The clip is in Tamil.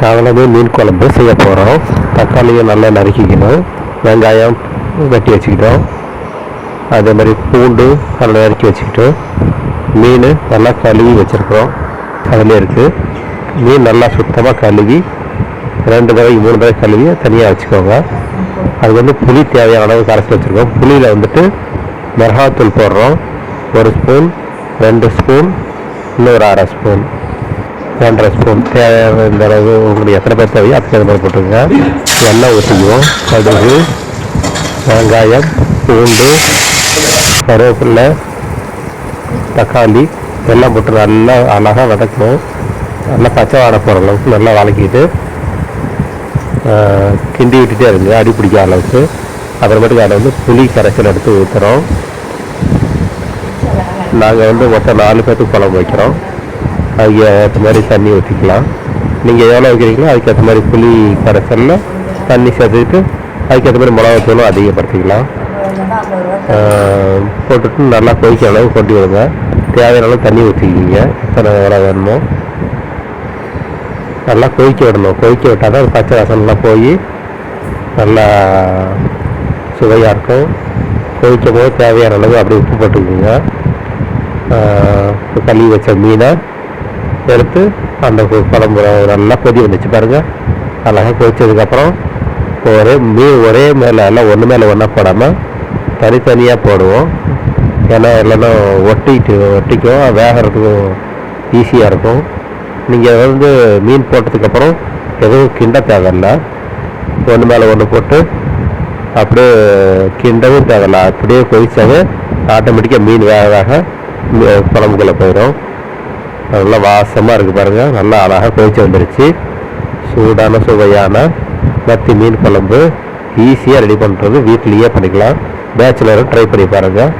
கவலமே மீன் குழம்பு செய்ய போகிறோம் தக்காளியை நல்லா நறுக்கிக்கணும். வெங்காயம் வெட்டி வச்சுக்கிட்டோம். அதே மாதிரி பூண்டு நல்லா நறுக்கி வச்சுக்கிட்டோம் மீன் நல்லா கழுவி வச்சுருக்குறோம். அதில் இருக்குது மீன் நல்லா சுத்தமாக கழுவி ரெண்டு தடவை மூணு தடவை கழுவி தனியாக வச்சுக்கோங்க. அது வந்து புளி தேவையான அளவு கரைச்சி வச்சுருக்கோம். புளியில் வந்துட்டு மிளகாத்தூள் போடுறோம். ஒரு ஸ்பூன் ரெண்டு ஸ்பூன் இன்னொரு அரை ஸ்பூன். ரெண்டரை ஸ்பூன் தேவையான இந்த அளவு உங்களுக்கு எத்தனை பேர் தேவையோ அதுக்கு மாதிரி போட்டுருங்க எண்ணெய் ஊற்றிக்குவோம். கடுகு வெங்காயம் பூண்டு கருவேப்பில்லை தக்காளி எல்லாம் போட்டு நல்லா அழகாக வதக்கணும் நல்லா பச்சை வாடை போகிற அளவுக்கு நல்லா வதக்கிட்டு கிண்டி விட்டுட்டே இருங்க. அடி பிடிக்காத அளவுக்கு. அப்புறமேட்டுக்கு அதில் வந்து புளி கரைசல் எடுத்து ஊற்றுறோம் நாங்கள் வந்து மொத்தம் நாலு பேர்த்துக்கு குழம்பு வைக்கிறோம். அதுக்கு ஏற்ற மாதிரி தண்ணி ஊற்றிக்கலாம் நீங்கள் எவ்வளோ வைக்கிறீங்களோ அதுக்கேற்ற மாதிரி புளி கரைசலில் தண்ணி சேர்த்துக்கிட்டு அதுக்கேற்ற மாதிரி மிளகாத்தூளும் அதிகப்படுத்திக்கலாம். போட்டுட்டு நல்லா கொதிக்கிற அளவு கொட்டி விடுங்க. தேவையான அளவு தண்ணி ஊற்றிக்கிங்க எத்தனை எவ்வளோ வேணுமோ. நல்லா கொதிக்க விடணும். கொதிக்க விட்டால் தான் பச்சை ரசம்லாம் போய் நல்லா சுவையாக இருக்கும். கொதிக்கும் போது தேவையான அளவு அப்படியே உப்பு போட்டுக்கோங்க. ஆஹ் கழுவி வச்ச மீனை எடுத்து அந்த குழம்பு நல்லா கொதி வந்துச்சு பாருங்கள் அழகாக கொதிச்சதுக்கப்புறம் ஒரே மீன் ஒரே மேலே எல்லாம் ஒன்று மேலே ஒன்றா போடாமல் தனித்தனியாக போடுவோம். ஏன்னா இல்லைன்னா ஒட்டிட்டு ஒட்டிக்கும் வேகிறதுக்கும் ஈஸியாக இருக்கும். நீங்கள் வந்து மீன் போட்டதுக்கப்புறம் எதுவும் கிண்ட தேவையில்ல. ஒன்று மேலே ஒன்று போட்டு அப்படியே கிண்டவும் தேவையில்ல. அப்படியே கொதிச்சாவே ஆட்டோமேட்டிக்காக மீன் வேக வேக குழம்புக்குள்ளே போயிடும். நல்லா வாசமாக இருக்குது பாருங்கள் நல்லா அழகாக கொதிச்சு வந்துருச்சு. சூடான சுவையான மத்தி மீன் குழம்பு. ஈஸியாக ரெடி பண்ணுறது வீட்லேயே பண்ணிக்கலாம். பேச்சுலரும் ட்ரை பண்ணி பாருங்கள்